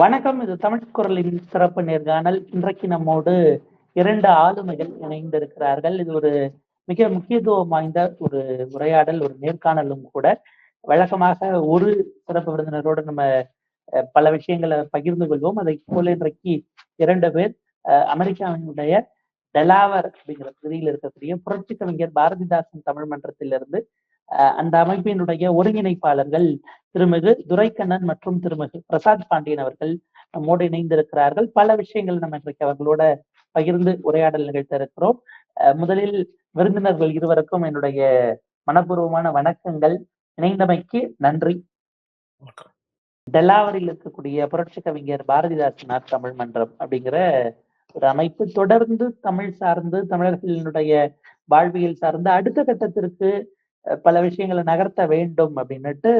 வணக்கம். இது தமிழ் குரலின் சிறப்பு நேர்காணல். இன்றைக்கு நம்மோடு இரண்டு ஆளுமைகள் இணைந்திருக்கிறார்கள். இது ஒரு மிக முக்கியத்துவம் வாய்ந்த ஒரு உரையாடல், ஒரு நேர்காணலும் கூட. வழக்கமாக ஒரு சிறப்பு விருந்தினரோடு நம்ம பல விஷயங்களை பகிர்ந்து கொள்வோம். அதை போல இன்றைக்கு இரண்டு பேர் அமெரிக்காவினுடைய டெலாவர் அப்படிங்கிற பகுதியில் இருக்கக்கூடிய புரட்சி கவிஞர் பாரதிதாசன் தமிழ் மன்றத்திலிருந்து அந்த அமைப்பினுடைய ஒருங்கிணைப்பாளர்கள் திருமிகு துரைக்கண்ணன் மற்றும் திருமிகு பிரசாத் பாண்டியன் அவர்கள் நம்மோடு இணைந்திருக்கிறார்கள். பல விஷயங்கள் நம்ம இன்றைக்கு அவர்களோட பகிர்ந்து உரையாடல் நிகழ்த்த இருக்கிறோம். முதலில் விருந்தினர்கள் இருவருக்கும் என்னுடைய மனப்பூர்வமான வணக்கங்கள். இணைந்தமைக்கு நன்றி. டெலாவரில் இருக்கக்கூடிய புரட்சி கவிஞர் பாரதிதாசனார் தமிழ் மன்றம் அப்படிங்கிற ஒரு அமைப்பு தொடர்ந்து தமிழ் சார்ந்து, தமிழர்களினுடைய வாழ்வியல் சார்ந்து அடுத்த கட்டத்திற்கு பல விஷயங்களை நகர்த்த வேண்டும் அப்படின்னுட்டு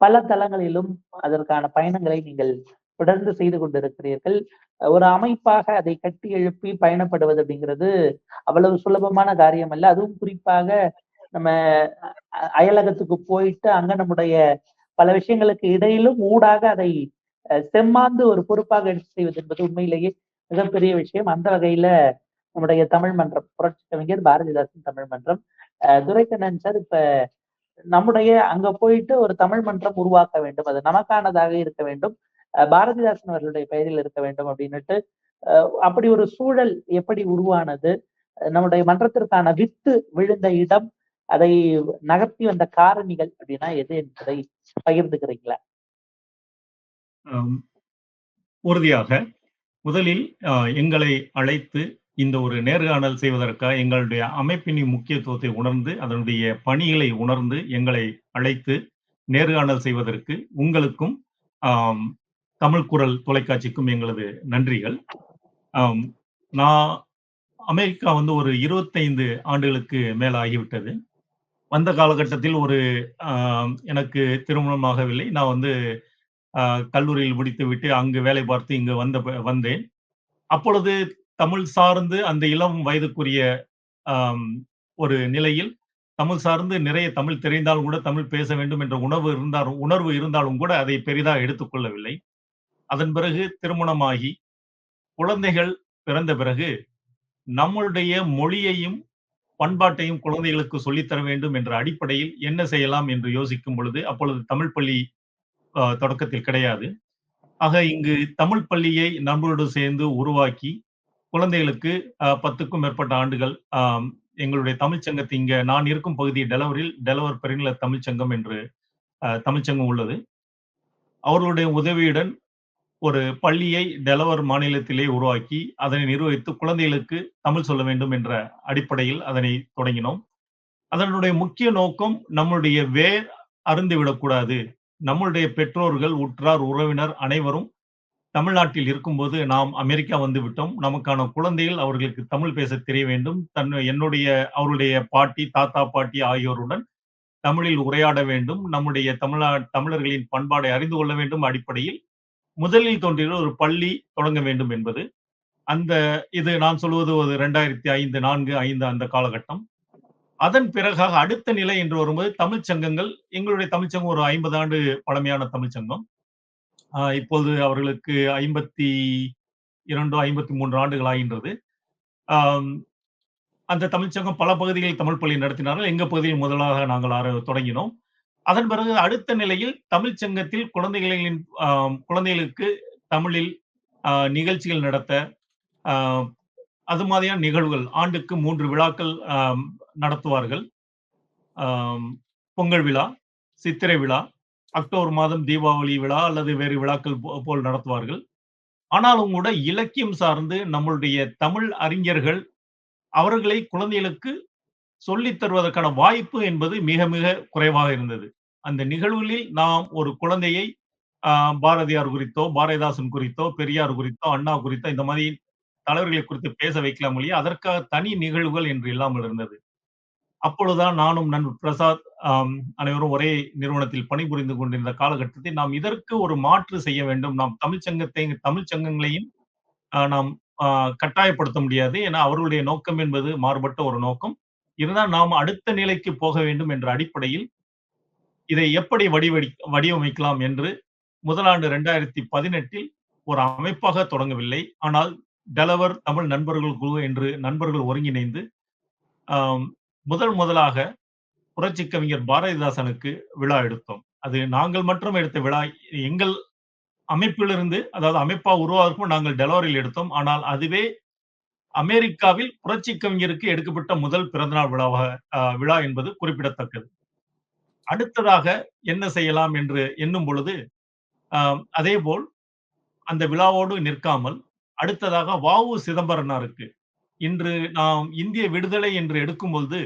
பல தளங்களிலும் அதற்கான பயணங்களை நீங்கள் தொடர்ந்து செய்து கொண்டிருக்கிறீர்கள். ஒரு அமைப்பாக அதை கட்டி எழுப்பி பயணப்படுவது அப்படிங்கிறது அவ்வளவு சுலபமான காரியம் அல்ல. அதுவும் குறிப்பாக நம்ம அயலகத்துக்கு போயிட்டு அங்க நம்முடைய பல விஷயங்களுக்கு இடையிலும் ஊடாக அதை செம்மாந்து ஒரு பொறுப்பாக எடுத்து செய்வது என்பது உண்மையிலேயே மிகப்பெரிய விஷயம். அந்த வகையில நம்முடைய தமிழ் மன்றம், புரட்சி கவிஞர் பாரதிதாசன் தமிழ் மன்றம். துரைக்கண்ணன் சார் இப்ப நம்முடைய அங்க போயிட்டு ஒரு தமிழ் மன்றம் உருவாக்க வேண்டும். அது நமக்கானதாக இருக்க வேண்டும். பாரதிதாசன் அவர்களுடைய பெயரில் இருக்க வேண்டும் அப்படின்னுட்டு, அப்படி ஒரு சூழல் எப்படி உருவானது? நம்முடைய மன்றத்திற்கான வித்து விழுந்த இடம், அதை நகர்த்தி வந்த காரணிகள் அப்படின்னா எது என்பதை பகிர்ந்துக்கிறீங்களா? உறுதியாக. முதலில் எங்களை அழைத்து இந்த ஒரு நேர்காணல் செய்வதற்காக எங்களுடைய அமைப்பின் முக்கியத்துவத்தை உணர்ந்து, அதனுடைய பணிகளை உணர்ந்து எங்களை அழைத்து நேர்காணல் செய்வதற்கு உங்களுக்கும், தமிழ் குரல் தொலைக்காட்சிக்கும் எங்களது நன்றிகள். நான் அமெரிக்கா வந்து ஒரு 25 ஆண்டுகளுக்கு மேல ஆகிவிட்டது. வந்த காலகட்டத்தில் ஒரு எனக்கு திருமணமாகவில்லை நான் வந்து கல்லூரியில் முடித்து விட்டு அங்கு வேலை பார்த்து இங்கு வந்த வந்தேன். அப்பொழுது தமிழ் சார்ந்து அந்த இளம் வயதுக்குரிய ஒரு நிலையில் தமிழ் சார்ந்து நிறைய தமிழ் தெரிந்தாலும் கூட தமிழ் பேச வேண்டும் என்ற உணர்வு இருந்தாலும் உணர்வு இருந்தாலும் கூட அதை பெரிதாக எடுத்துக்கொள்ளவில்லை. அதன் பிறகு திருமணமாகி, குழந்தைகள் பிறந்த பிறகு நம்மளுடைய மொழியையும், பண்பாட்டையும் குழந்தைகளுக்கு சொல்லித் தர வேண்டும் என்ற அடிப்படையில் என்ன செய்யலாம் என்று யோசிக்கும் பொழுது, அப்பொழுது தமிழ் பள்ளி தொடக்கத்தில் கிடையாது. ஆக இங்கு தமிழ் பள்ளியை நம்மளோடு சேர்ந்து உருவாக்கி, குழந்தைகளுக்கு பத்துக்கும் மேற்பட்ட ஆண்டுகள் எங்களுடைய தமிழ்ச்சங்கத்தை இங்க நான் இருக்கும் பகுதி டெலவரில் டெலவர் பெருநில தமிழ்ச்சங்கம் என்று தமிழ்ச்சங்கம் உள்ளது. அவர்களுடைய உதவியுடன் ஒரு பள்ளியை டெலவர் மாநிலத்திலே உருவாக்கி, அதனை நிர்வகித்து குழந்தைகளுக்கு தமிழ் சொல்ல வேண்டும் என்ற அடிப்படையில் அதனை தொடங்கினோம். அதனுடைய முக்கிய நோக்கம் நம்முடைய வேர் அறுந்துவிடக்கூடாது. நம்மளுடைய பெற்றோர்கள், உற்றார், உறவினர் அனைவரும் தமிழ்நாட்டில் இருக்கும்போது, நாம் அமெரிக்கா வந்துவிட்டோம். நமக்கான குழந்தைகள் அவர்களுக்கு தமிழ் பேச தெரிய வேண்டும். தன் என்னுடைய அவருடைய பாட்டி, தாத்தா, பாட்டி ஆகியோருடன் தமிழில் உரையாட வேண்டும். நம்முடைய தமிழா தமிழர்களின் பண்பாடை அறிந்து கொள்ள வேண்டும் அடிப்படையில், முதலில் தோன்றிய ஒரு பள்ளி தொடங்க வேண்டும் என்பது. அந்த இது நான் சொல்வது ஒரு 2005, 4, 5 அந்த காலகட்டம். அதன் பிறகாக அடுத்த நிலை என்று வரும்போது தமிழ்ச்சங்கங்கள் எங்களுடைய தமிழ்ச்சங்கம் ஒரு 50 ஆண்டு பழமையான தமிழ்ச்சங்கம் இப்போது அவர்களுக்கு இப்போது அவர்களுக்கு 52, 53 ஆண்டுகள் ஆகின்றது. அந்த தமிழ்ச்சங்கம் பல பகுதிகளில் தமிழ் பள்ளி நடத்தினார்கள். எங்க பகுதியில் முதலாக நாங்கள் ஆர தொடங்கினோம். அதன் பிறகு அடுத்த நிலையில் தமிழ்ச்சங்கத்தில் குழந்தைகளின் குழந்தைகளுக்கு தமிழில் நிகழ்ச்சிகள் நடத்த, அது மாதிரியான நிகழ்வுகள் ஆண்டுக்கு மூன்று விழாக்கள் நடத்துவார்கள். பொங்கல் விழா, சித்திரை விழா, அக்டோபர் மாதம் தீபாவளி விழா அல்லது வேறு விழாக்கள் போ போல் நடத்துவார்கள். ஆனாலும் கூட இலக்கியம் சார்ந்து நம்மளுடைய தமிழ் அறிஞர்கள் அவர்களை குழந்தைகளுக்கு சொல்லித் தருவதற்கான வாய்ப்பு என்பது மிக மிக குறைவாக இருந்தது. அந்த நிகழ்வுகளில் நாம் ஒரு குழந்தையை பாரதியார் குறித்தோ, பாரதிதாசன் குறித்தோ, பெரியார் குறித்தோ, அண்ணா குறித்தோ இந்த மாதிரி தலைவர்களை குறித்து பேச வைக்கலாம் இல்லையா அதற்காக தனி நிகழ்வுகள் என்று இல்லாமல் இருந்தது. அப்பொழுதுதான் நானும் நண்பர் பிரசாத் அனைவரும் ஒரே நிறுவனத்தில் பணிபுரிந்து கொண்டிருந்த காலகட்டத்தில், நாம் இதற்கு ஒரு மாற்று செய்ய வேண்டும். நாம் தமிழ்ச்சங்கத்தை தமிழ் சங்கங்களையும் நாம் கட்டாயப்படுத்த முடியாது. ஏன்னா அவர்களுடைய நோக்கம் என்பது மாறுபட்ட ஒரு நோக்கம். இருந்தால் நாம் அடுத்த நிலைக்கு போக வேண்டும் என்ற அடிப்படையில், இதை எப்படி வடிவடி வடிவமைக்கலாம் என்று முதலாண்டு ரெண்டாயிரத்தி பதினெட்டில் ஒரு அமைப்பாக தொடங்கவில்லை ஆனால் டெலவர் தமிழ் நண்பர்கள் குழு என்று நண்பர்கள் ஒருங்கிணைந்து முதல் முதலாக புரட்சி கவிஞர் பாரதிதாசனுக்கு விழா எடுத்தோம். அது நாங்கள் மட்டும் எடுத்த விழா. எங்கள் அமைப்பிலிருந்து அதாவது அமைப்பா உருவாக்கும் நாங்கள் டெலவரியில் எடுத்தோம். ஆனால் அதுவே அமெரிக்காவில் புரட்சி கவிஞருக்கு எடுக்கப்பட்ட முதல் பிறந்தநாள் விழாவாக விழா என்பது குறிப்பிடத்தக்கது. அடுத்ததாக என்ன செய்யலாம் என்று எண்ணும் பொழுது ஆஹ், அதேபோல் அந்த விழாவோடு நிற்காமல் அடுத்ததாக வாவு சிதம்பரனாருக்கு இன்று நாம் இந்திய விடுதலை என்று எடுக்கும் பொழுது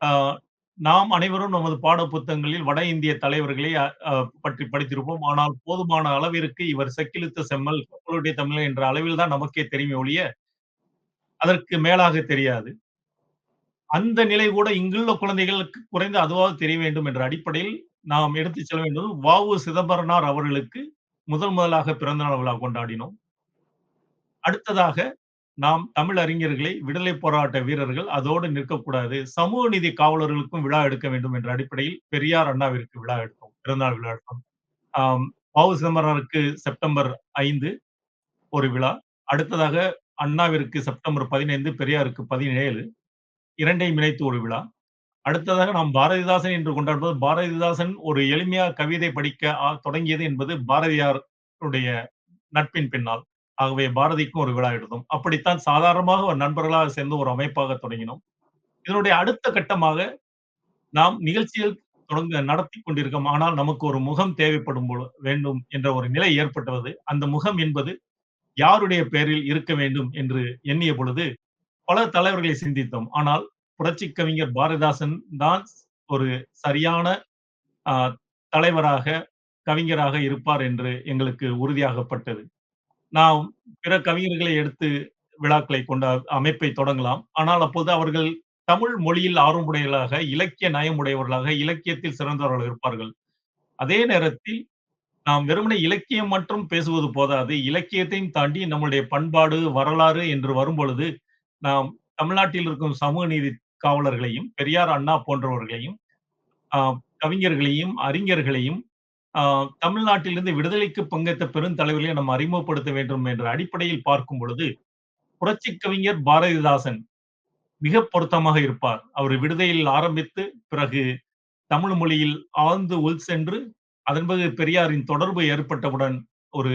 ஆஹ், நாம் அனைவரும் நமது பாட புத்தகங்களில் வட இந்திய தலைவர்களை பற்றி படித்திருப்போம். ஆனால் போதுமான அளவிற்கு இவர் செக்கிழுத்த செம்மல் கப்பலுடைய தமிழ் என்ற அளவில் தான் நமக்கே தெரியுமே ஒழிய அதற்கு மேலாக தெரியாது. அந்த நிலை கூட இங்குள்ள குழந்தைகளுக்கு குறைந்து அதுவாக தெரிய வேண்டும் என்ற அடிப்படையில் நாம் எடுத்து செல்ல வேண்டும். வாவு சிதம்பரனார் அவர்களுக்கு முதல் முதலாக பிறந்த நாள் விழா கொண்டாடினோம். அடுத்ததாக நாம் தமிழ் அறிஞர்களை விடுதலை போராட்ட வீரர்கள் அதோடு நிற்கக்கூடாது. சமூக நீதி காவலர்களுக்கும் விழா எடுக்க வேண்டும் என்ற அடிப்படையில் பெரியார் அண்ணாவிற்கு விழா எடுத்தோம். பிறந்தநாள் விழா எடுத்தோம். ஆஹ் பாவு சிதம்பரனாருக்கு செப்டம்பர் ஐந்து ஒரு விழா. அடுத்ததாக அண்ணாவிற்கு செப்டம்பர் பதினைந்து பெரியாருக்கு பதினேழு. இரண்டையும் இணைத்து ஒரு விழா. அடுத்ததாக நாம் பாரதிதாசன் என்று கொண்டாடுவது பாரதிதாசன் ஒரு எளிமையா கவிதை படிக்க ஆ- தொடங்கியது என்பது பாரதியாருடைய நட்பின் பின்னால். ஆகவே பாரதிக்கும் ஒரு விழா எழுதும். அப்படித்தான் சாதாரணமாக ஒரு நண்பர்களாக சேர்ந்து ஒரு அமைப்பாக தொடங்கினோம். இதனுடைய அடுத்த கட்டமாக நாம் நிகழ்ச்சிகள் தொடங்க நடத்தி கொண்டிருக்கோம். ஆனால் நமக்கு ஒரு முகம் தேவைப்படும் பொழு- வேண்டும் என்ற ஒரு நிலை ஏற்பட்டது. அந்த முகம் என்பது யாருடைய பெயரில் இருக்க வேண்டும் என்று எண்ணிய பொழுது பல தலைவர்களை சிந்தித்தோம். ஆனால் புரட்சி கவிஞர் பாரதிதாசன் தான் ஒரு சரியான ஆஹ், தலைவராக கவிஞராக இருப்பார் என்று எங்களுக்கு உறுதியாகப்பட்டது. நாம் பிற கவிஞர்களை எடுத்து விழாக்களை கொண்ட அமைப்பை தொடங்கலாம். ஆனால் அப்போது அவர்கள் தமிழ் மொழியில் ஆர்வமுடையவர்களாக இலக்கிய நயமுடையவர்களாக இலக்கியத்தில் சிறந்தவர்கள் இருப்பார்கள். அதே நேரத்தில் நாம் வெறுமனே இலக்கியம் மட்டும் பேசுவது போதாது. இலக்கியத்தையும் தாண்டி நம்முடைய பண்பாடு வரலாறு என்று வரும்பொழுது நாம் தமிழ்நாட்டில் இருக்கும் சமூக நீதி காவலர்களையும் பெரியார் அண்ணா போன்றவர்களையும் ஆஹ், கவிஞர்களையும் அறிஞர்களையும் தமிழ்நாட்டிலிருந்து விடுதலைக்கு பங்கேற்ற பெருந்தலைவர்களை நம்ம அறிமுகப்படுத்த வேண்டும் என்ற அடிப்படையில் பார்க்கும் பொழுது புரட்சி கவிஞர் பாரதிதாசன் மிக பொருத்தமாக இருப்பார். அவர் விடுதலையில் ஆரம்பித்து பிறகு தமிழ் மொழியில் ஆழ்ந்து உள் சென்று அதன் பிறகு பெரியாரின் தொடர்பு ஏற்பட்டவுடன் ஒரு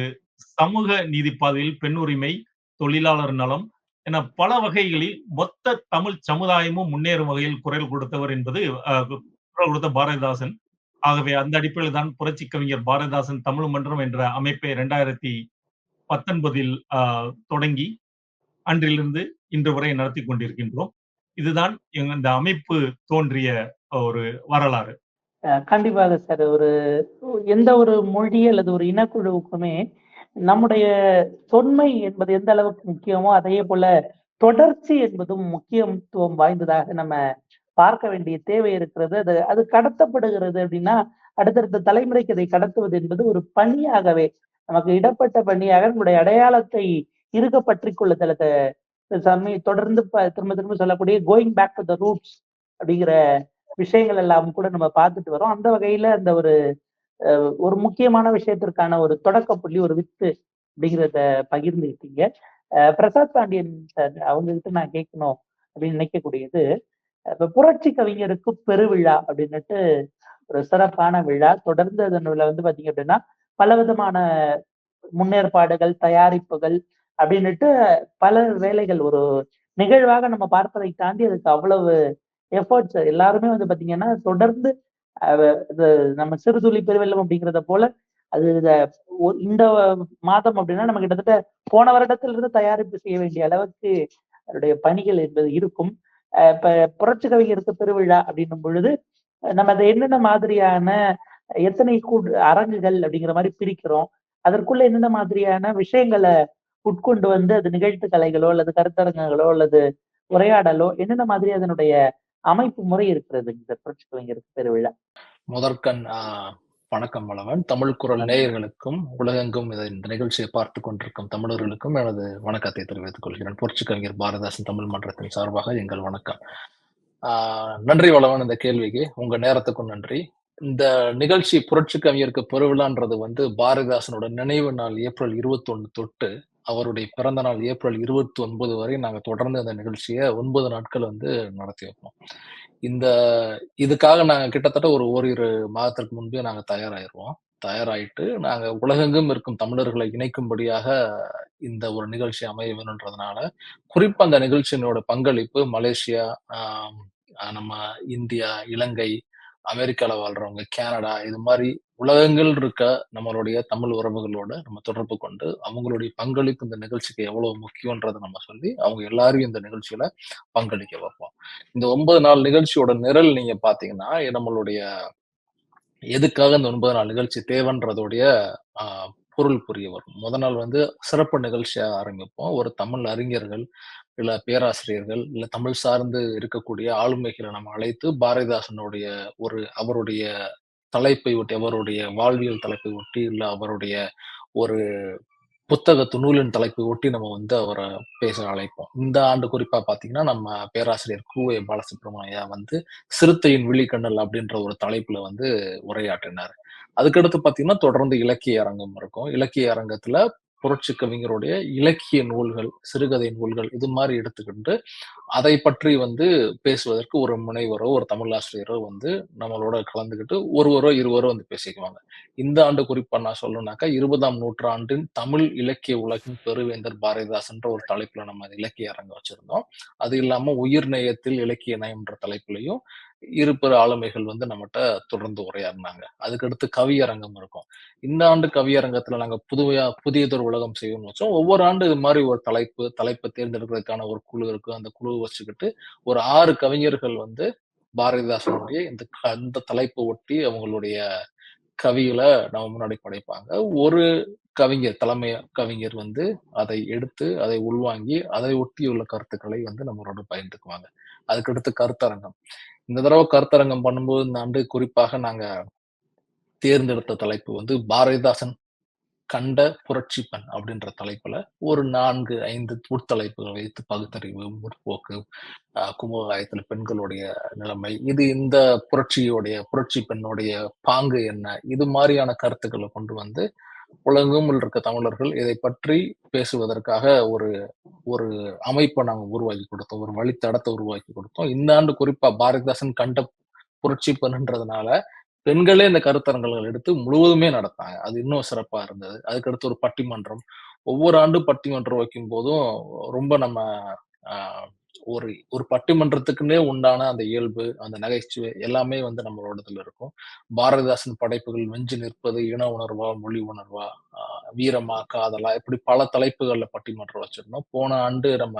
சமூக நீதி பாதையில் பெண் உரிமை தொழிலாளர் நலம் என பல வகைகளில் மொத்த தமிழ் சமுதாயமும் முன்னேறும் வகையில் குரல் கொடுத்தவர் என்பது அஹ், குரல் கொடுத்த பாரதிதாசன். ஆகவே அந்த அடிப்படையில் தான் புரட்சி கவிஞர் பாரதிதாசன் தமிழ் மன்றம் என்ற அமைப்பை இரண்டாயிரத்தி பத்தொன்பதில் தொடங்கி அன்றிலிருந்து இன்று வரை நடத்தி கொண்டிருக்கின்றோம். இதுதான் எங்க- இந்த அமைப்பு தோன்றிய ஒரு வரலாறு. கண்டிப்பாக சார். ஒரு எந்த ஒரு மொழி அல்லது ஒரு இனக்குழுவுக்குமே நம்முடைய தொன்மை என்பது எந்த அளவுக்கு முக்கியமோ அதே போல தொடர்ச்சி என்பதும் முக்கியத்துவம் வாய்ந்ததாக நம்ம பார்க்க வேண்டிய தேவை இருக்கிறது. அது அது கடத்தப்படுகிறது அப்படின்னா அடுத்தடுத்த தலைமுறைக்கு அதை கடத்துவது என்பது ஒரு பணியாகவே நமக்கு இடப்பட்ட பணியாக நம்முடைய அடையாளத்தை இருக்க பற்றி கொள்ளுதல் சமய தொடர்ந்து ப- திரும்ப திரும்ப சொல்லக்கூடிய going back to the roots அப்படிங்கிற விஷயங்கள் எல்லாம் கூட நம்ம பார்த்துட்டு வரோம். அந்த வகையில அந்த ஒரு ஒரு முக்கியமான விஷயத்திற்கான ஒரு தொடக்க புள்ளி ஒரு வித்து அப்படிங்கிறத பகிர்ந்துக்கிட்டீங்க பிரசாத் பாண்டியன் சார் அவங்க கிட்ட நான் கேட்கணும் அப்படின்னு நினைக்கக்கூடியது இப்ப புரட்சி கவிஞருக்கு பெருவிழா அப்படின்னுட்டு ஒரு சிறப்பான விழா. தொடர்ந்து அதனுள்ள வந்து பாத்தீங்க அப்படின்னா பல விதமான முன்னேற்பாடுகள் தயாரிப்புகள் அப்படின்னுட்டு பல வேலைகள் ஒரு நிகழ்வாக நம்ம பார்ப்பதை தாண்டி அதுக்கு அவ்வளவு எஃபர்ட்ஸ் எல்லாருமே வந்து பாத்தீங்கன்னா தொடர்ந்து இது நம்ம சிறுதுளி பெருவெல்லம் அப்படிங்கிறத போல அது இத ஒ- இந்த மாதம் அப்படின்னா நம்ம கிட்டத்தட்ட போன வருடத்திலிருந்து தயாரிப்பு செய்ய வேண்டிய அளவுக்கு அதனுடைய பணிகள் என்பது இருக்கும். இப்ப புரட்சி கவிஞருக்கு பெருவிழா அப்படின்னும் பொழுது நம்ம அதை என்னென்ன மாதிரியான எத்தனை கூடு அரங்குகள் அப்படிங்கிற மாதிரி பிரிக்கிறோம். அதற்குள்ள என்னென்ன மாதிரியான விஷயங்களை உட்கொண்டு வந்து அது நிகழ்த்து கலைகளோ அல்லது கருத்தரங்குகளோ அல்லது உரையாடலோ என்னென்ன மாதிரி அதனுடைய அமைப்பு முறை இருக்கிறது இந்த புரட்சி கவிஞருக்கு பெருவிழா முதற்கண் வணக்கம் வளவன். தமிழ் குரல் நேயர்களுக்கும் உலகெங்கும் இந்த நிகழ்ச்சியை பார்த்து கொண்டிருக்கும் தமிழர்களுக்கும் எனது வணக்கத்தை தெரிவித்துக் கொள்கிறேன். புரட்சி கவிஞர் பாரதிதாசன் தமிழ் மன்றத்தின் சார்பாக எங்கள் வணக்கம். நன்றி வளவன் இந்த கேள்விக்கு. உங்க நேரத்துக்கும் நன்றி. இந்த நிகழ்ச்சி புரட்சி கவிஞருக்கு பெருவிழான்றது வந்து பாரதிதாசனோட நினைவு நாள் ஏப்ரல் இருபத்தி ஒண்ணு தொட்டு அவருடைய பிறந்த நாள் ஏப்ரல் இருபத்தி ஒன்பது வரை நாங்க தொடர்ந்து அந்த நிகழ்ச்சியை ஒன்பது நாட்கள் வந்து நடத்தி வைப்போம். இந்த இதுக்காக நாங்க கிட்டத்தட்ட ஒரு ஓரிரு மாதத்திற்கு முன்பே நாங்க தயாராயிருவோம். தயாராயிட்டு நாங்க உலகெங்கும் இருக்கும் தமிழர்களை இணைக்கும்படியாக இந்த ஒரு நிகழ்ச்சி அமைய வேணுன்றதுனால குறிப்பா அந்த நிகழ்ச்சியினோட பங்களிப்பு மலேசியா நம்ம இந்தியா இலங்கை அமெரிக்கால வாழ்றவங்க கனடா இது மாதிரி உலகங்கள் இருக்க நம்மளுடைய தமிழ் உறவுகளோட நம்ம தொடர்பு கொண்டு அவங்களுடைய பங்களிப்பு இந்த நிகழ்ச்சிக்கு எவ்வளவு முக்கியன்றதை நம்ம சொல்லி அவங்க எல்லாரையும் இந்த நிகழ்ச்சியில பங்களிக்க வைப்போம். இந்த ஒன்பது நாள் நிகழ்ச்சியோட நிரல் நீங்க பாத்தீங்கன்னா நம்மளுடைய எதுக்காக இந்த ஒன்பது நாள் நிகழ்ச்சி தேவைன்றதோடைய பொருள் புரிய வரும். முத நாள் வந்து சிறப்பு நிகழ்ச்சியா ஆரம்பிப்போம். ஒரு தமிழ் அறிஞர்கள் இல்ல பேராசிரியர்கள் இல்ல தமிழ் சார்ந்து இருக்கக்கூடிய ஆளுமைகளை நம்ம அழைத்து பாரதிதாசனுடைய ஒரு அவருடைய தலைப்பை ஒட்டி அவருடைய வாழ்வியல் தலைப்பை ஒட்டி இல்ல அவருடைய ஒரு புத்தகத்து நூலின் தலைப்பை ஒட்டி நம்ம வந்து அவரை பேச அழைப்போம். இந்த ஆண்டு குறிப்பா பாத்தீங்கன்னா நம்ம பேராசிரியர் கூவே பாலசுப்ரமணியா வந்து சிறுத்தையின் விழிக்கண்ணல் அப்படின்ற ஒரு தலைப்புல வந்து உரையாற்றினார். அதுக்கடுத்து பாத்தீங்கன்னா தொடர்ந்து இலக்கிய அரங்கம் இருக்கும். இலக்கிய அரங்கத்துல புரட்சி கவிஞருடைய இலக்கிய நூல்கள் சிறுகதை நூல்கள் இது மாதிரி எடுத்துக்கிட்டு அதை பற்றி வந்து பேசுவதற்கு ஒரு முனைவரோ ஒரு தமிழ் ஆசிரியரோ வந்து நம்மளோட கலந்துக்கிட்டு ஒருவரோ இருவரோ வந்து பேசிக்குவாங்க. இந்த ஆண்டு குறிப்பா நான் சொல்லணும்னாக்கா இருபதாம் நூற்றாண்டின் தமிழ் இலக்கிய உலகின் பெருவேந்தர் பாரதிதாசன்ற ஒரு தலைப்புல நம்ம இலக்கிய அரங்கம் வச்சிருந்தோம். அது இல்லாம உயிர் நேயத்தில் இலக்கிய நயம்ன்ற தலைப்புலையும் இரு ஆளுமைகள் வந்து நம்மகிட்ட தொடர்ந்து உரையாடினாங்க. அதுக்கடுத்து கவியரங்கம் இருக்கும். இந்த ஆண்டு கவியரங்கத்துல நாங்க புதுவையா புதியதொரு உலகம் செய்யணும்னு வச்சோம். ஒவ்வொரு ஆண்டு இது மாதிரி ஒரு தலைப்பு தலைப்பை தேர்ந்தெடுக்கிறதுக்கான ஒரு குழு இருக்கு. அந்த குழு வச்சுக்கிட்டு ஒரு ஆறு கவிஞர்கள் வந்து பாரதிதாசனுடைய இந்த அந்த தலைப்பை ஒட்டி அவங்களுடைய கவிகளை நம்ம முன்னாடி படைப்பாங்க. ஒரு கவிஞர் தலைமை கவிஞர் வந்து அதை எடுத்து அதை உள்வாங்கி அதை ஒட்டியுள்ள கருத்துக்களை வந்து நம்மளோட பயந்துக்குவாங்க. அதுக்கடுத்து கருத்தரங்கம். இந்த தடவை கருத்தரங்கம் பண்ணும்போது இந்த ஆண்டு குறிப்பாக நாங்க தேர்ந்தெடுத்த தலைப்பு வந்து பாரதிதாசன் கண்ட புரட்சி பெண் அப்படின்ற தலைப்புல ஒரு நான்கு ஐந்து உட்தலைப்புகள் வைத்து பகுத்தறிவு முற்போக்கு கும்பகாயத்துல பெண்களுடைய நிலைமை இது இந்த புரட்சியோடைய புரட்சி பெண்ணுடைய பாங்கு என்ன இது மாதிரியான கருத்துக்களை கொண்டு வந்து உலகமும் இருக்க தமிழர்கள் இதை பற்றி பேசுவதற்காக ஒரு ஒரு அமைப்பை நாங்கள் உருவாக்கி கொடுத்தோம். ஒரு வழித்தடத்தை உருவாக்கி கொடுத்தோம். இந்த ஆண்டு குறிப்பா பாரதிதாசன் கண்ட புரட்சி பண்ணுன்றதுனால பெண்களே இந்த கருத்தரங்கல்கள் எடுத்து முழுவதுமே நடத்தாங்க அது இன்னும் சிறப்பா இருந்தது. அதுக்கடுத்து ஒரு பட்டிமன்றம். ஒவ்வொரு ஆண்டு பட்டிமன்றம் வைக்கும் போதும் ரொம்ப நம்ம ஆஹ் ஒரு ஒரு பட்டிமன்றத்துக்குன்னே உண்டான அந்த இயல்பு அந்த நகைச்சுவை எல்லாமே வந்து நம்மளோடதுல இருக்கும். பாரதிதாசன் படைப்புகள் வெஞ்சு நிற்பது இன உணர்வா மொழி உணர்வா வீரமா காதலா இப்படி பல தலைப்புகள்ல பட்டிமன்றம் வச்சிருந்தோம். போன ஆண்டு நம்ம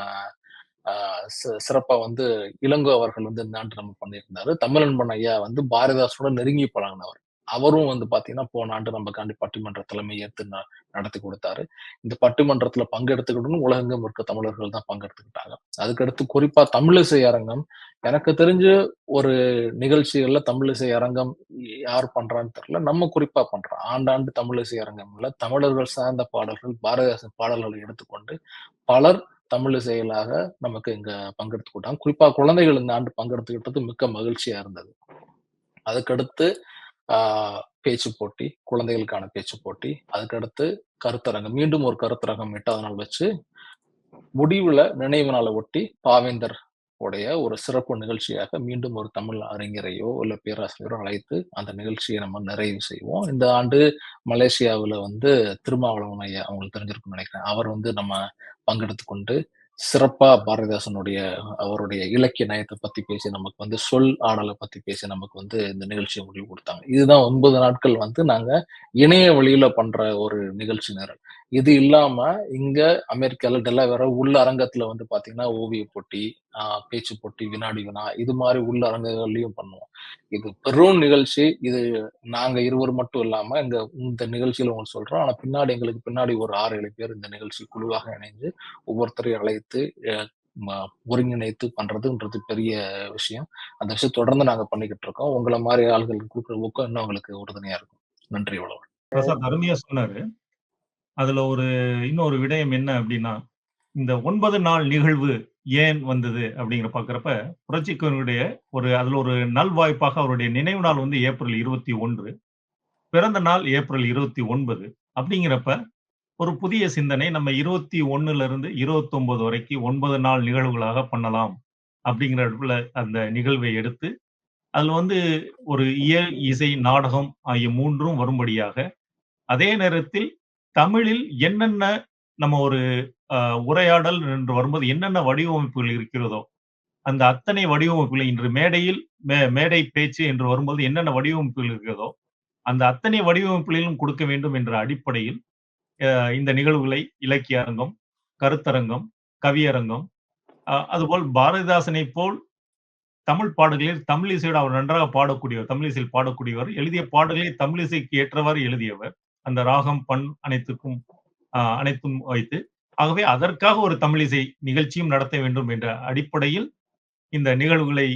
சிறப்பா வந்து இளங்கோ அவர்கள் வந்து இந்த ஆண்டு நம்ம பண்ணியிருந்தாரு. தமிழன்பன் ஐயா வந்து பாரதிதாசனோட நெருங்கி பழகினவர். அவரும் வந்து பாத்தீங்கன்னா போன ஆண்டு நம்ம காண்டி பட்டிமன்ற தலைமை ஏற்று நடத்தி கொடுத்தாரு. இந்த பட்டிமன்றத்துல பங்கெடுத்துக்கிட்டு உலகெங்கும் இருக்க தமிழர்கள் தான் பங்கெடுத்துக்கிட்டாங்க. அதுக்கடுத்து குறிப்பா தமிழிசை அரங்கம். எனக்கு தெரிஞ்சு ஒரு நிகழ்ச்சிகள்ல தமிழிசை அரங்கம் யார் பண்றான்னு தெரியல நம்ம குறிப்பா பண்றோம். ஆண்டாண்டு தமிழிசை அரங்கம்ல தமிழர்கள் சார்ந்த பாடல்கள் பாரதிதாசன் பாடல்களை எடுத்துக்கொண்டு பலர் தமிழ் நமக்கு இங்க பங்கெடுத்துக்கிட்டாங்க. குறிப்பா குழந்தைகள் இந்த ஆண்டு பங்கெடுத்துக்கிட்டது மிக்க மகிழ்ச்சியா இருந்தது. அதுக்கடுத்து பேச்சு போட்டி குழந்தைகளுக்கான பேச்சு போட்டி அதுக்கடுத்து கருத்தரங்கம் மீண்டும் ஒரு கருத்தரங்கம் எட்டாவது நாள் வச்சு முடிவுல நினைவு நாளை ஒட்டி பாவேந்தர் உடைய ஒரு சிறப்பு நிகழ்ச்சியாக மீண்டும் ஒரு தமிழ் அறிஞரையோ இல்ல பேராசிரியரோ அழைத்து அந்த நிகழ்ச்சியை நம்ம நிறைவு செய்வோம். இந்த ஆண்டு மலேசியாவில் வந்து திருமாவளவன் ஐயா அவங்களுக்கு தெரிஞ்சிருக்கும்னு நினைக்கிறேன். அவர் வந்து நம்ம பங்கெடுத்து கொண்டு சிறப்பா பாரதிதாசனுடைய அவருடைய இலக்கிய நயத்தை பத்தி பேசி நமக்கு வந்து சொல் ஆடலை பத்தி பேசி நமக்கு வந்து இந்த நிகழ்ச்சியை முடிவு கொடுத்தாங்க. இதுதான் ஒன்பது நாட்கள் வந்து நாங்க இணைய வழியில பண்ற ஒரு நிகழ்ச்சி நேரம். இது இல்லாம இங்க அமெரிக்கால டெல்லாவேர உள்ள அரங்கத்துல வந்து பாத்தீங்கன்னா ஓவிய போட்டி பேச்சு போட்டி வினாடி வினா இது மாதிரி உள்ள அரங்குகள்லயும் பண்ணுவோம். இது பெரும் நிகழ்ச்சி. இது நாங்க இருவர் மட்டும் இல்லாம இங்க இந்த நிகழ்ச்சியில உங்களுக்கு சொல்றோம். ஆனா பின்னாடி எங்களுக்கு பின்னாடி ஒரு ஆறு ஏழு பேர் இந்த நிகழ்ச்சி குழுவாக இணைந்து ஒவ்வொருத்தரையும் அழைத்து ஒருங்கிணைத்து பண்றதுன்றது பெரிய விஷயம். அந்த விஷயம் தொடர்ந்து நாங்க பண்ணிக்கிட்டு இருக்கோம். உங்களை மாதிரி ஆள்கள் கொடுக்குற ஊக்கம் இன்னும் உங்களுக்கு உறுதுணையா இருக்கும். நன்றி இவ்வளவு பிரசாத் அருமையா சொன்னாரு. அதுல ஒரு இன்னொரு விடயம் என்ன அப்படின்னா இந்த ஒன்பது நாள் நிகழ்வு ஏன் வந்தது அப்படிங்கிற பாக்குறப்ப புரட்சிக்கவனுடைய ஒரு அதுல ஒரு நல்வாய்ப்பாக அவருடைய நினைவு நாள் வந்து ஏப்ரல் இருபத்தி ஒன்று பிறந்த நாள் ஏப்ரல் இருபத்தி ஒன்பது அப்படிங்கிறப்ப ஒரு புதிய சிந்தனை நம்ம இருபத்தி ஒன்னுல இருந்து இருபத்தி ஒன்பது வரைக்கும் ஒன்பது நாள் நிகழ்வுகளாக பண்ணலாம் அப்படிங்கிற இடத்துல அந்த நிகழ்வை எடுத்து அதுல வந்து ஒரு இயல் இசை நாடகம் ஆகிய மூன்றும் வரும்படியாக அதே நேரத்தில் தமிழில் என்னென்ன நம்ம ஒரு உரையாடல் என்று வரும்போது என்னென்ன வடிவமைப்புகள் இருக்கிறதோ அந்த அத்தனை வடிவமைப்புகள் இன்று மேடையில் மே- மேடை பேச்சு என்று வரும்போது என்னென்ன வடிவமைப்புகள் இருக்கிறதோ அந்த அத்தனை வடிவமைப்புகளிலும் கொடுக்க வேண்டும் என்ற அடிப்படையில் இந்த நிகழ்வுகளை இலக்கிய அரங்கம் கருத்தரங்கம் கவியரங்கம் அதுபோல் பாரதிதாசனை போல் தமிழ் பாடல்களில் தமிழிசையோடு அவர் நன்றாக பாடக்கூடியவர் தமிழிசையில் பாடக்கூடியவர் எழுதிய பாடல்களை தமிழிசைக்கு ஏற்றவாறு எழுதியவர் அந்த ராகம் பண் அனைத்துக்கும் அனைத்தும் வைத்து ஆகவே அதற்காக ஒரு தமிழிசை நிகழ்ச்சியும் நடத்த வேண்டும் என்ற அடிப்படையில் இந்த நிகழ்வுகளை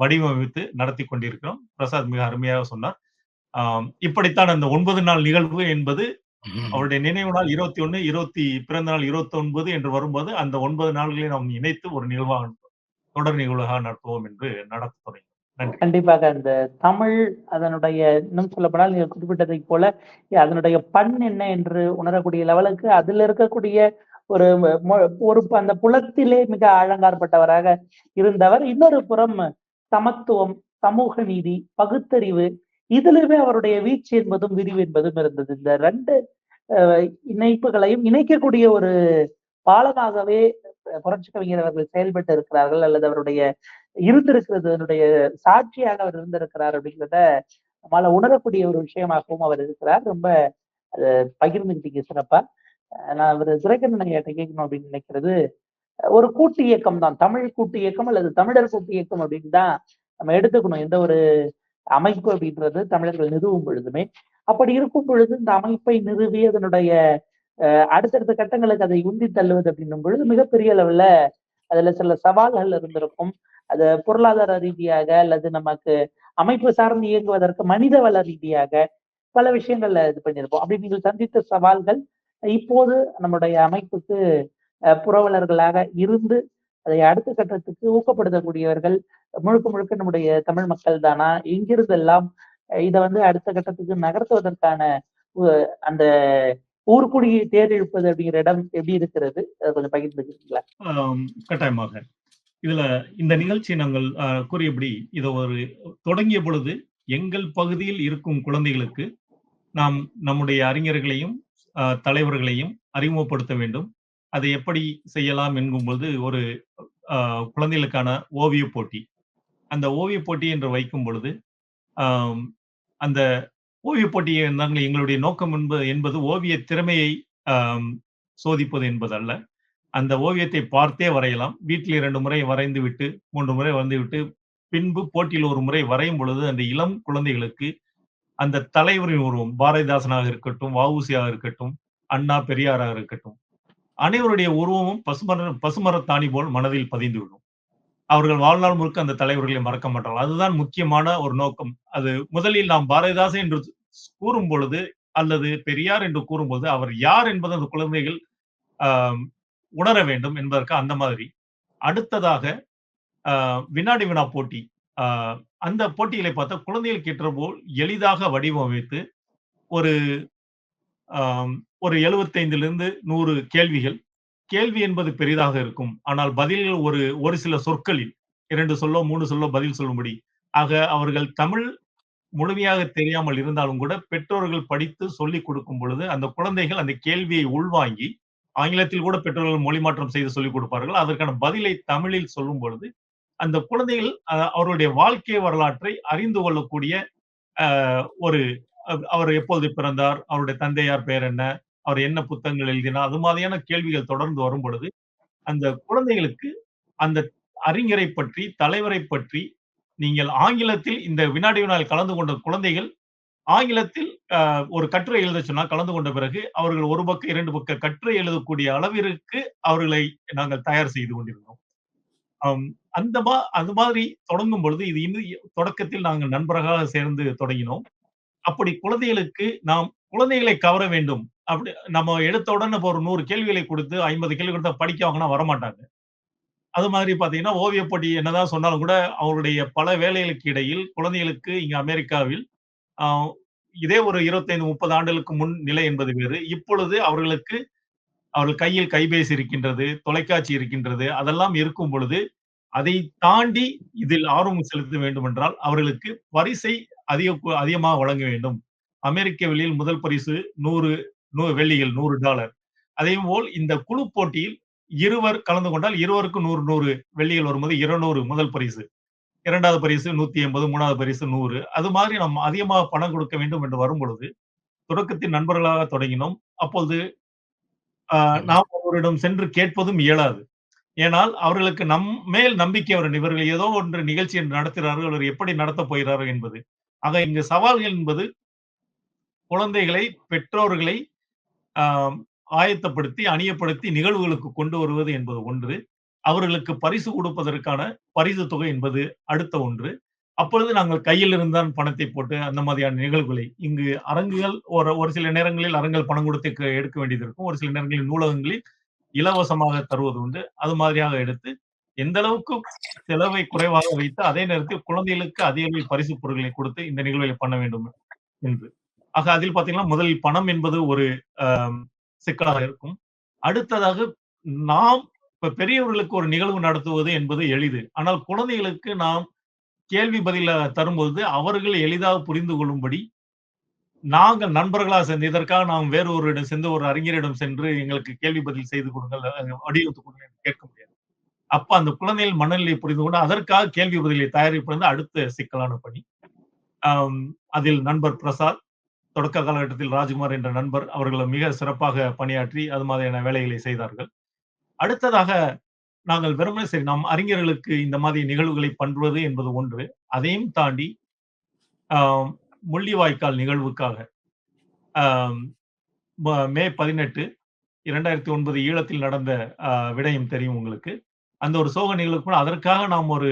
வடிவமைத்து நடத்தி கொண்டிருக்கிறோம். பிரசாத் மிக அருமையாக சொன்னார். இப்படித்தான் அந்த ஒன்பது நாள் நிகழ்வு என்பது அவருடைய நினைவு நாள் இருபத்தி ஒண்ணு இருபத்தி பிறந்த நாள் இருபத்தி ஒன்பது என்று வரும்போது அந்த ஒன்பது நாள்களை நாம் இணைத்து ஒரு நிகழ்வாக தொடர் நிகழ்வாக நடத்துவோம் என்று நடத்த நன்றி கண்டிப்பாக அந்த தமிழ் அதனுடைய இன்னும் சொல்லப்படால் நீங்கள் குறிப்பிட்டதைப் போல அதனுடைய பண் என்ன என்று உணரக்கூடிய லெவலுக்கு அதுல இருக்கக்கூடிய ஒரு ஒரு அந்த புலத்திலே மிக ஆழங்காற்பட்டவராக இருந்தவர். இன்னொரு புறம் சமத்துவம் சமூக நீதி பகுத்தறிவு இதிலுமே அவருடைய வீச்சு என்பதும் விரிவு என்பதும் இருந்தது. இந்த ரெண்டு இணைப்புகளையும் இணைக்கக்கூடிய ஒரு பாலமாகவே புரட்சி கவிஞர் அவர்கள் செயல்பட்டு இருக்கிறார்கள் அல்லது அவருடைய இருந்திருக்கிறது அதனுடைய சாட்சியாக அவர் இருந்திருக்கிறார் அப்படிங்கிறத நம்மளால உணரக்கூடிய ஒரு விஷயமாகவும் அவர் இருக்கிறார். ரொம்ப பகிர்ந்துக்கிட்டீங்க சிறப்பா. நான் அவர் துரைக்கண்ணன் ஐயாட்ட கேட்கணும் அப்படின்னு நினைக்கிறது ஒரு கூட்டு இயக்கம் தான். தமிழ் கூட்டு இயக்கம் அல்லது தமிழர் கூட்டு இயக்கம் அப்படின்னு தான் நம்ம எடுத்துக்கணும். எந்த ஒரு அமைப்பு அப்படின்றது தமிழர்கள் நிறுவும் பொழுதுமே. அப்படி இருக்கும் பொழுது இந்த அமைப்பை நிறுவி அதனுடைய அடுத்தடுத்த கட்டங்களுக்கு அதை உந்தி தள்ளுவது அப்படின்னும் பொழுது மிகப்பெரிய அளவுல அதுல சில சவால்கள் இருந்திருக்கும். அது பொருளாதார ரீதியாக அல்லது நமக்கு அமைப்பு சார்ந்து இயங்குவதற்கு மனித வள ரீதியாக பல விஷயங்கள்ல இது பண்ணியிருப்போம். அப்படி நீங்கள் சந்தித்த சவால்கள் இப்போது நம்முடைய அமைப்புக்கு அஹ், புரவலர்களாக இருந்து அதை அடுத்த கட்டத்துக்கு ஊக்கப்படுத்தக்கூடியவர்கள் முழுக்க முழுக்க நம்முடைய தமிழ் மக்கள் தானா? எங்கிருந்தெல்லாம் இதை வந்து அடுத்த கட்டத்துக்கு நகர்த்துவதற்கான அந்த ஊருக்குடியை தேர்ந்தெடுப்பது அப்படிங்கிற இடம் எப்படி இருக்கிறது? அதை கொஞ்சம் பகிர்ந்துக்கிறீங்களா? கட்டாயமாக. இதுல இந்த நிகழ்ச்சி நாங்கள் கூறியபடி இதை ஒரு தொடங்கிய பொழுது எங்கள் பகுதியில் இருக்கும் குழந்தைகளுக்கு நாம் நம்முடைய அறிஞர்களையும் தலைவர்களையும் அறிமுகப்படுத்த வேண்டும். அதை எப்படி செய்யலாம் என்கும்போது ஒரு ஆஹ், குழந்தைகளுக்கான ஓவிய போட்டி. அந்த ஓவிய போட்டி என்று வைக்கும் பொழுது அந்த ஓவிய போட்டியை நாங்கள் எங்களுடைய நோக்கம் என்பது என்பது ஓவிய திறமையை சோதிப்பது என்பதல்ல. அந்த ஓவியத்தை பார்த்தே வரையலாம். வீட்டில் இரண்டு முறை வரைந்து விட்டு மூன்று முறை வரைந்து விட்டு பின்பு போட்டியில் ஒரு முறை வரையும் பொழுது அந்த இளம் குழந்தைகளுக்கு அந்த தலைவரின் உருவம் பாரதிதாசனாக இருக்கட்டும் வவுசியாக இருக்கட்டும் அண்ணா பெரியாராக இருக்கட்டும் அனைவருடைய உருவமும் பசுமர பசுமரத்தாணி போல் மனதில் பதிந்துவிடும் அவர்கள் வாழ்நாள் முழுக்க அந்த தலைவர்களை மறக்க மாட்டார்கள். அதுதான் முக்கியமான ஒரு நோக்கம். அது முதலில் நாம் பாரதிதாசன் என்று கூறும் பொழுது அல்லது பெரியார் என்று கூறும்போது அவர் யார் என்பது அந்த குழந்தைகள் உணர வேண்டும் என்பதற்கு அந்த மாதிரி. அடுத்ததாக ஆஹ், வினாடி வினா போட்டி. அந்த போட்டிகளை பார்த்தா குழந்தைகள் கேட்ட போல் எளிதாக வடிவமைத்து ஒரு ஒரு எழுபத்தைந்திலிருந்து நூறு கேள்விகள். கேள்வி என்பது பெரிதாக இருக்கும். ஆனால் பதில்கள் ஒரு ஒரு சில சொற்களில் இரண்டு சொல்லோ மூணு சொல்லோ பதில் சொல்லும்படி. ஆக அவர்கள் தமிழ் முழுமையாக தெரியாமல் இருந்தாலும் கூட பெற்றோர்கள் படித்து சொல்லிக் கொடுக்கும் பொழுது அந்த குழந்தைகள் அந்த கேள்வியை உள்வாங்கி ஆங்கிலத்தில் கூட பெற்றோர்கள் மொழிமாற்றம் செய்து சொல்லிக் கொடுப்பார்கள். அதற்கான பதிலை தமிழில் சொல்லும் பொழுது அந்த குழந்தைகள் அஹ், அவருடைய வாழ்க்கை வரலாற்றை அறிந்து கொள்ளக்கூடிய ஒரு அவர் எப்போது பிறந்தார் அவருடைய தந்தையார் பெயர் என்ன அவர் என்ன புத்தகங்கள் எழுதினார் அது மாதிரியான கேள்விகள் தொடர்ந்து வரும் பொழுது அந்த குழந்தைகளுக்கு அந்த அறிஞரை பற்றி தலைவரை பற்றி நீங்கள் ஆங்கிலத்தில் இந்த வினாடி வினால் கலந்து கொண்ட குழந்தைகள் ஆங்கிலத்தில் ஆஹ், ஒரு கட்டுரை எழுத சொன்னால் கலந்து கொண்ட பிறகு அவர்கள் ஒரு பக்கம் இரண்டு பக்க கட்டுரை எழுதக்கூடிய அளவிற்கு அவர்களை நாங்கள் தயார் செய்து கொண்டிருந்தோம் அந்த மா அந்த மாதிரி தொடங்கும் பொழுது இது இன்னும் தொடக்கத்தில் நாங்கள் நண்பர்களாக சேர்ந்து தொடங்கினோம். அப்படி குழந்தைகளுக்கு நாம் குழந்தைகளை கவர வேண்டும். அப்படி நம்ம எடுத்த உடனே இப்போ ஒரு நூறு கேள்விகளை கொடுத்து ஐம்பது கேள்வி கொடுத்தா படிக்க வாங்கினா வரமாட்டாங்க. அது மாதிரி பார்த்தீங்கன்னா ஓவியப்படி என்னதான் சொன்னாலும் கூட அவருடைய பல வேலைகளுக்கு இடையில் குழந்தைகளுக்கு இங்கே அமெரிக்காவில் இதே ஒரு 25 30 ஆண்டுகளுக்கு முன் நிலை என்பது வேறு. இப்பொழுது அவர்களுக்கு அவர்கள் கையில் கைபேசி இருக்கின்றது தொலைக்காட்சி இருக்கின்றது அதெல்லாம் இருக்கும் பொழுது அதை தாண்டி இதில் ஆர்வம் செலுத்த வேண்டும் என்றால் அவர்களுக்கு பரிசை அதிக அதிகமாக வழங்க வேண்டும். அமெரிக்க வெளியில் முதல் பரிசு நூறு நூ வெள்ளிகள் நூறு டாலர். அதே போல் இந்த குழு போட்டியில் இருவர் கலந்து கொண்டால் இருவருக்கும் நூறு நூறு. வெள்ளிகள் வரும்போது இருநூறு முதல் பரிசு. இரண்டாவது பரிசு நூத்தி எண்பது மூணாவது பரிசு நூறு. அது மாதிரி நம்ம அதிகமாக பணம் கொடுக்க வேண்டும் என்று வரும் பொழுது தொடக்கத்தின் நண்பர்களாக தொடங்கினோம். அப்பொழுது ஆஹ், நாம் அவரிடம் சென்று கேட்பதும் இயலாது. ஏனால் அவர்களுக்கு நம் மேல் நம்பிக்கை வரும் இவர்கள் ஏதோ ஒன்று நிகழ்ச்சி நடத்துகிறார்கள். அவர் எப்படி நடத்தப் போகிறார்கள் என்பது. ஆக இங்கு சவால்கள் என்பது குழந்தைகளை பெற்றோர்களை ஆயத்தப்படுத்தி அணியப்படுத்தி நிகழ்வுகளுக்கு கொண்டு வருவது என்பது ஒன்று. அவர்களுக்கு பரிசு கொடுப்பதற்கான பரிசு தொகை என்பது அடுத்த ஒன்று. அப்பொழுது நாங்கள் கையில் இருந்தான் பணத்தை போட்டு அந்த மாதிரியான நிகழ்வுகளை இங்கு அரங்குகள் ஒரு ஒரு சில நேரங்களில் அரங்குகள் பணம் கொடுத்து எடுக்க வேண்டியது இருக்கும். ஒரு சில நேரங்களில் நூலகங்களில் இலவசமாக தருவது உண்டு. அது மாதிரியாக எடுத்து எந்த அளவுக்கு செலவை குறைவாக வைத்து அதே நேரத்தில் குழந்தைகளுக்கு அதிக அளவில் பரிசு பொருட்களை கொடுத்து இந்த நிகழ்வுகளை பண்ண வேண்டும் என்று. ஆக அதில் பாத்தீங்கன்னா முதலில் பணம் என்பது ஒரு ஆம், சிக்கலாக இருக்கும். அடுத்ததாக நாம் இப்ப பெரியவர்களுக்கு ஒரு நிகழ்வு நடத்துவது என்பது எளிது. ஆனால் குழந்தைகளுக்கு நாம் கேள்வி பதில தரும்போது அவர்கள் எளிதாக புரிந்து கொள்ளும்படி நாங்கள் நண்பர்களாக சேர்ந்து இதற்காக நாம் வேறொருவரிடம் சென்று ஒரு அறிஞரிடம் சென்று எங்களுக்கு கேள்வி பதில் செய்து கொடுங்கள் வடிவத்து கொடுங்கள் என்று கேட்க முடியாது. அப்ப அந்த குழந்தைகள் மனநிலை புரிந்து கொண்டு அதற்காக கேள்வி பதிலை தயாரிப்பது வந்து அடுத்த சிக்கலான பணி. அதில் நண்பர் பிரசாத் தொடக்க காலகட்டத்தில் ராஜ்குமார் என்ற நண்பர் அவர்கள் மிக சிறப்பாக பணியாற்றி அது மாதிரியான வேலைகளை செய்தார்கள். அடுத்ததாக நாங்கள் வெறுமனே சரி நம் அறிஞர்களுக்கு இந்த மாதிரி நிகழ்வுகளை பண்றது என்பது ஒன்று. அதையும் தாண்டி முள்ளிவாய்க்கால் நிகழ்வுக்காக மே பதினெட்டு இரண்டாயிரத்தி ஒன்பது ஈழத்தில் நடந்த விடயம் தெரியும் உங்களுக்கு. அந்த ஒரு சோக நிகழ்வுக்கு கூட அதற்காக நாம் ஒரு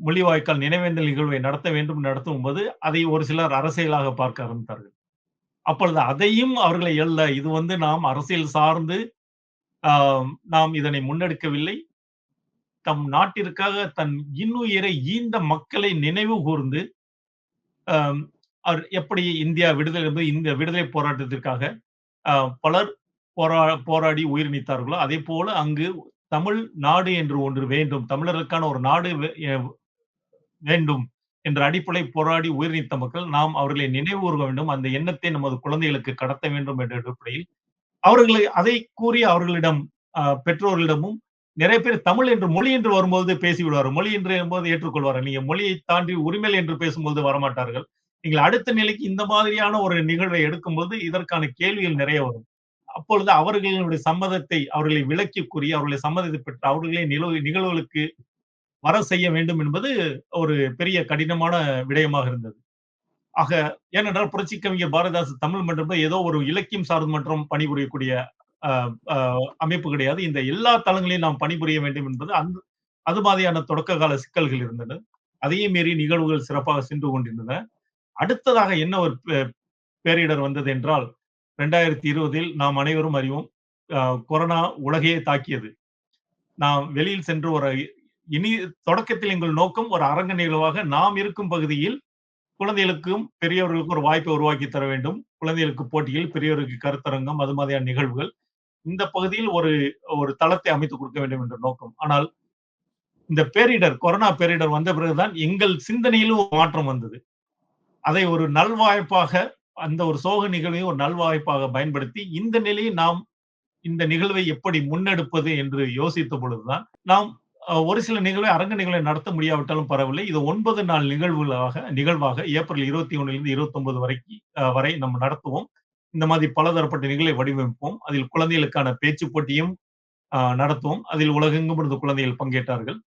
முள்ளிவாய்க்கால் நினைவேந்தல் நிகழ்வை நடத்த வேண்டும் நடத்தும் போது அதை ஒரு சிலர் அரசியலாக பார்க்க ஆரம்பித்தார்கள். அப்பொழுது அதையும் அவர்களை எல்ல இது வந்து நாம் அரசியல் சார்ந்து நாம் இதனை முன்னெடுக்கவில்லை. தம் நாட்டிற்காக தன் இன்னுயிரை ஈந்த மக்களை நினைவு கூர்ந்து அவர் எப்படி இந்தியா விடுதலை என்பது இந்த விடுதலை போராட்டத்திற்காக ஆஹ், பலர் போரா போராடி உயிர் நீத்தார்களோ அதே போல அங்கு தமிழ் நாடு என்று ஒன்று வேண்டும். தமிழருக்கான ஒரு நாடு வேண்டும் என்ற அடிப்படை போராடி உயிர் நீத்த மக்கள் நாம் அவர்களை நினைவு கூற வேண்டும். அந்த எண்ணத்தை நமது குழந்தைகளுக்கு கடத்த வேண்டும் என்ற அடிப்படையில் அவர்களை அதை கூறி அவர்களிடம் பெற்றோர்களிடமும் நிறைய பேர் தமிழ் என்று மொழி என்று வரும்போது பேசிவிடுவார். மொழி என்று என்பது ஏற்றுக்கொள்வார்கள் நீங்க மொழியை தாண்டி உரிமை என்று பேசும்போது வரமாட்டார்கள். நீங்கள் அடுத்த நிலைக்கு இந்த மாதிரியான ஒரு நிகழ்வை எடுக்கும்போது இதற்கான கேள்விகள் நிறைய வரும். அப்பொழுது அவர்களுடைய சம்மதத்தை அவர்களை விளக்கி கூறி அவர்களை சம்மதத்தை பெற்று அவர்களை நிகழ்வு நிகழ்வுகளுக்கு வர செய்ய வேண்டும் என்பது ஒரு பெரிய கடினமான விடயமாக இருந்தது. ஆக ஏனென்றால் புரட்சி கவிஞர் பாரதிதாசன் தமிழ் மன்றம் ஏதோ ஒரு இலக்கியம் சார்ந்த மன்றம் பணிபுரியக்கூடிய அமைப்பு கிடையாது. இந்த எல்லா தளங்களையும் நாம் பணிபுரிய வேண்டும் என்பது அந்த அது மாதிரியான தொடக்க கால சிக்கல்கள் இருந்தன. அதையும் மீறி நிகழ்வுகள் சிறப்பாக சென்று கொண்டிருந்தன. அடுத்ததாக என்ன ஒரு பேரிடர் வந்தது என்றால் ரெண்டாயிரத்தி இருபதில் நாம் அனைவரும் அறிவோம் ஆஹ், கொரோனா உலகையே தாக்கியது. நாம் வெளியில் சென்று ஒரு இனி தொடக்கத்தில் எங்கள் நோக்கம் ஒரு அரங்க நிகழ்வாக நாம் இருக்கும் பகுதியில் குழந்தைகளுக்கும் பெரியவர்களுக்கும் ஒரு வாய்ப்பை உருவாக்கி தர வேண்டும். குழந்தைகளுக்கு போட்டியில் பெரியவர்களுக்கு கருத்தரங்கம் அது மாதிரியான நிகழ்வுகள் இந்த பகுதியில் ஒரு ஒரு தளத்தை அமைத்து கொடுக்க வேண்டும் என்ற நோக்கம். ஆனால் இந்த பேரிடர் கொரோனா பேரிடர் வந்த பிறகுதான் எங்கள் சிந்தனையிலும் ஒரு மாற்றம் வந்தது. அதை ஒரு நல்வாய்ப்பாக அந்த ஒரு சோக நிகழ்வையும் ஒரு நல்வாய்ப்பாக பயன்படுத்தி இந்த நிலையை நாம் இந்த நிகழ்வை எப்படி முன்னெடுப்பது என்று யோசித்த பொழுதுதான் நாம் ஒரு சில நிகழ்வை அரங்க நிகழ்வை நடத்த முடியாவிட்டாலும் பரவாயில்லை. இது ஒன்பது நாள் நிகழ்வுகளாக நிகழ்வாக ஏப்ரல் இருபத்தி ஒன்னிலிருந்து இருபத்தி ஒன்பது வரைக்கும் வரை நம்ம நடத்துவோம். இந்த மாதிரி பலதரப்பட்ட நிகழ்வை வடிவமைப்போம். அதில் குழந்தைகளுக்கான பேச்சு போட்டியும் நடத்துவோம். அதில் உலகெங்கும் இருந்து குழந்தைகள் பங்கேற்றார்கள்.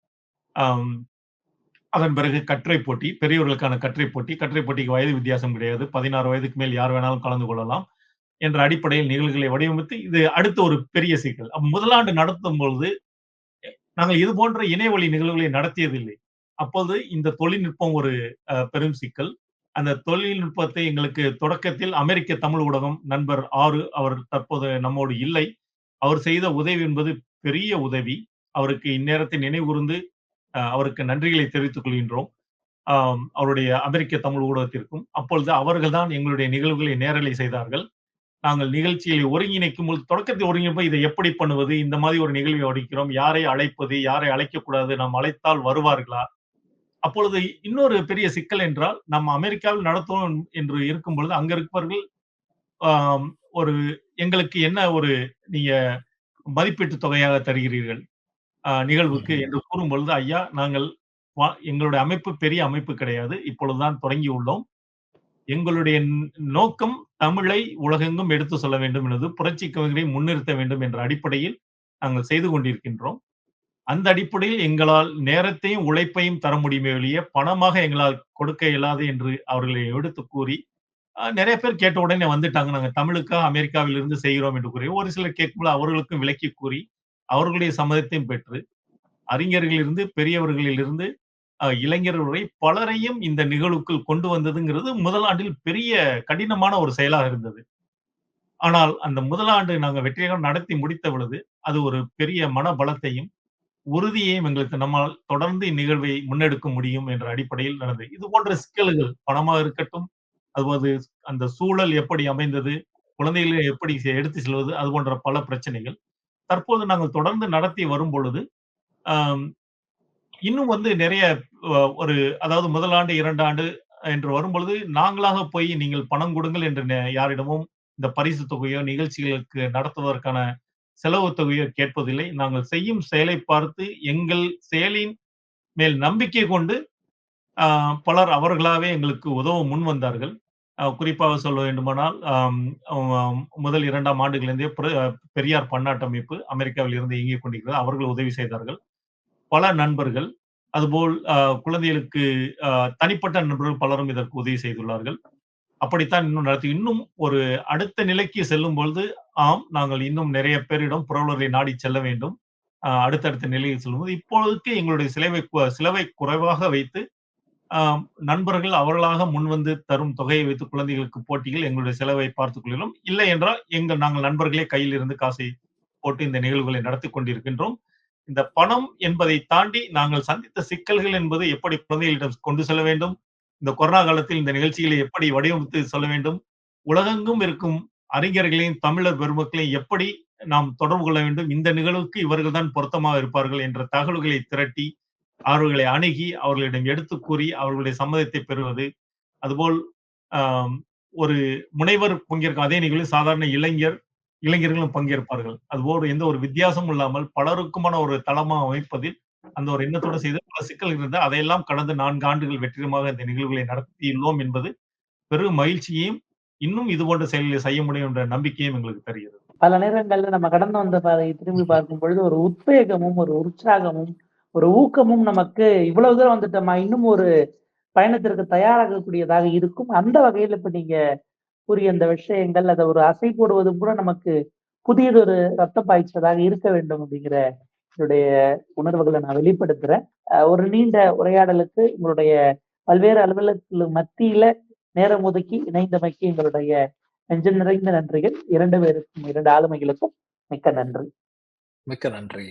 அதன் பிறகு கற்றை போட்டி பெரியவர்களுக்கான கற்றை போட்டி கற்றை போட்டிக்கு வயது வித்தியாசம் கிடையாது. பதினாறு வயதுக்கு மேல் யார் வேணாலும் கலந்து கொள்ளலாம் என்ற அடிப்படையில் நிகழ்வுகளை வடிவமைத்து இது அடுத்த ஒரு பெரிய சிக்கல். முதலாண்டு நடத்தும் பொழுது நாங்கள் இது போன்ற இணையவழி நிகழ்வுகளை நடத்தியதில்லை. அப்போது இந்த தொழில்நுட்பம் ஒரு அஹ், பெரும் சிக்கல். அந்த தொழில்நுட்பத்தை எங்களுக்கு தொடக்கத்தில் அமெரிக்க தமிழ் ஊடகம் நண்பர் ஆறு அவர் தற்போது நம்மோடு இல்லை. அவர் செய்த உதவி என்பது பெரிய உதவி. அவருக்கு இந்நேரத்தை நினைவுகூர்ந்து அவருக்கு நன்றிகளை தெரிவித்துக் கொள்கின்றோம். அவருடைய அமெரிக்க தமிழ் ஊடகத்திற்கும் அப்பொழுது அவர்கள் தான் எங்களுடைய நிகழ்வுகளை நேரலை செய்தார்கள். நாங்கள் நிகழ்ச்சிகளை ஒருங்கிணைக்கும் பொழுது தொடக்கத்தை ஒருங்கிணைப்போம் இதை எப்படி பண்ணுவது இந்த மாதிரி ஒரு நிகழ்வை அடிக்கிறோம் யாரை அழைப்பது யாரை அழைக்கக்கூடாது நாம் அழைத்தால் வருவார்களா? அப்பொழுது இன்னொரு பெரிய சிக்கல் என்றால் நம்ம அமெரிக்காவில் நடத்துவோம் என்று இருக்கும் பொழுது அங்க இருப்பவர்கள் ஒரு எங்களுக்கு என்ன ஒரு நீங்க மதிப்பீட்டு தொகையாக தருகிறீர்கள்? நிகழ்வுக்கு என்று கூறும் பொழுது ஐயா நாங்கள் எங்களுடைய அமைப்பு பெரிய அமைப்பு கிடையாது. இப்பொழுதுதான் தொடங்கி உள்ளோம். எங்களுடைய நோக்கம் தமிழை உலகெங்கும் எடுத்து சொல்ல வேண்டும் என்பது புரட்சி கவிஞரை முன்னிறுத்த வேண்டும் என்ற அடிப்படையில் நாங்கள் செய்து கொண்டிருக்கின்றோம். அந்த அடிப்படையில் எங்களால் நேரத்தையும் உழைப்பையும் தர முடியுமே ஒழிய பணமாக எங்களால் கொடுக்க இயலாது என்று அவர்களை எடுத்து கூறி நிறைய பேர் கேட்ட உடனே வந்துட்டாங்க. நாங்க தமிழுக்காக அமெரிக்காவில் இருந்து செய்கிறோம் என்று கூறி ஒரு சிலர் கேட்கும்போது அவர்களுக்கும் விலக்கி கூறி அவர்களுடைய சம்மதத்தையும் பெற்று அறிஞர்களிலிருந்து பெரியவர்களிலிருந்து அஹ், வரை பலரையும் இந்த நிகழ்வுக்குள் கொண்டு வந்ததுங்கிறது முதலாண்டில் பெரிய கடினமான ஒரு செயலாக இருந்தது. ஆனால் அந்த முதலாண்டு நாங்க வெற்றிகரம் நடத்தி முடித்த பொழுது அது ஒரு பெரிய மன பலத்தையும் உறுதியையும் எங்களுக்கு நம்மால் தொடர்ந்து இந்நிகழ்வை முன்னெடுக்க முடியும் என்ற அடிப்படையில் நடந்தது. இது போன்ற சிக்கல்கள் பணமாக இருக்கட்டும் அதுபோது அந்த சூழல் எப்படி அமைந்தது குழந்தைகளை எப்படி செ- எடுத்து செல்வது அது போன்ற பல பிரச்சனைகள். தற்போது நாங்கள் தொடர்ந்து நடத்தி வரும் பொழுது இன்னும் வந்து நிறைய ஒரு அதாவது முதலாண்டு இரண்டாண்டு என்று வரும்பொழுது நாங்களாக போய் நீங்கள் பணம் கொடுங்கள் என்று நெ- யாரிடமும் இந்த பரிசு தொகையோ நிகழ்ச்சிகளுக்கு நடத்துவதற்கான செலவு தொகையோ கேட்பதில்லை. நாங்கள் செய்யும் செயலை பார்த்து எங்கள் செயலின் மேல் நம்பிக்கை கொண்டு ஆஹ், பலர் அவர்களாவே எங்களுக்கு உதவ முன் வந்தார்கள் குறிப்பாக சொல்ல வேண்டுமானால் முதல் இரண்டாம் ஆண்டுகளிலிருந்தே பெரியார் பன்னாட்டு அமைப்பு அமெரிக்காவில் இருந்து இயங்கிக் கொண்டிருக்கிறது. அவர்கள் உதவி செய்தார்கள். பல நண்பர்கள் அதுபோல் குழந்தைகளுக்கு தனிப்பட்ட நண்பர்கள் பலரும் இதற்கு உதவி செய்துள்ளார்கள். அப்படித்தான் இன்னும் நடத்தி இன்னும் ஒரு அடுத்த நிலைக்கு செல்லும் பொழுது ஆம் நாங்கள் இன்னும் நிறைய பேரிடம் புரவலரை நாடி செல்ல வேண்டும். அடுத்தடுத்த நிலையில் செல்லும்போது இப்பொழுதுக்கு எங்களுடைய சிலவை சிலவை குறைவாக வைத்து நண்பர்கள் அவர்களாக முன்வந்து தரும் தொகையை வைத்து குழந்தைகளுக்கு போட்டிகள் எங்களுடைய செலவை பார்த்துக் கொள்கிறோம். இல்லை என்றால் எங்கள் நாங்கள் நண்பர்களே கையில் இருந்து காசை போட்டு இந்த நிகழ்வுகளை நடத்தி கொண்டிருக்கின்றோம். இந்த பணம் என்பதை தாண்டி நாங்கள் சந்தித்த சிக்கல்கள் என்பது எப்படி குழந்தைகளிடம் கொண்டு செல்ல வேண்டும்? இந்த கொரோனா காலத்தில் இந்த நிகழ்ச்சிகளை எப்படி வடிவமைத்து சொல்ல வேண்டும்? உலகெங்கும் இருக்கும் அறிஞர்களையும் தமிழர் பெருமக்களையும் எப்படி நாம் தொடர்பு கொள்ள வேண்டும்? இந்த நிகழ்வுக்கு இவர்கள் தான் பொருத்தமாக இருப்பார்கள் என்ற தகவல்களை திரட்டி அவர்களை அணுகி அவர்களிடம் எடுத்து கூறி அவர்களுடைய சம்மதத்தை பெறுவது. அதுபோல் ஒரு முனைவர் பங்கேற்கும் அதே நிகழ்வில் சாதாரண இளைஞர் இளைஞர்களும் பங்கேற்பார்கள். அதுபோல் எந்த ஒரு வித்தியாசமும் இல்லாமல் பலருக்குமான ஒரு தளமா அமைப்பதில் அந்த ஒரு எண்ணத்தோடு செய்து பல சிக்கல்கள் இருந்தால் அதையெல்லாம் கடந்த நான்கு ஆண்டுகள் வெற்றிகரமாக இந்த நிகழ்வுகளை நடத்தியுள்ளோம் என்பது பெரும் மகிழ்ச்சியையும் இன்னும் இது போன்ற செயல்களை செய்ய முடியும் என்ற நம்பிக்கையும் எங்களுக்கு தருகிறது. பல நேரங்கள்ல நம்ம கடந்து வந்த பாதையை திரும்பி பார்க்கும் பொழுது ஒரு உத்வேகமும் ஒரு உற்சாகமும் ஒரு ஊக்கமும் நமக்கு இவ்வளவு தூரம் வந்துட்டோமா? இன்னும் ஒரு பயணத்திற்கு தயாராகக்கூடியதாக இருக்கும். அந்த வகையில் இப்ப நீங்க கூறிய அந்த விஷயங்கள் அதை ஒரு அசை போடுவதும் கூட நமக்கு புதியதொரு ரத்த பாய்ச்சதாக இருக்க வேண்டும் அப்படிங்கிற என்னுடைய உணர்வுகளை நான் வெளிப்படுத்துறேன். ஒரு நீண்ட உரையாடலுக்கு உங்களுடைய பல்வேறு அலுவலகங்களுக்கு மத்தியில நேரம் ஒதுக்கி இணைந்தமைக்கு எங்களுடைய நெஞ்சம் நிறைந்த நன்றிகள். இரண்டு பேருக்கும் இரண்டு ஆளுமைகளுக்கும் மிக்க நன்றி. மிக்க நன்றி.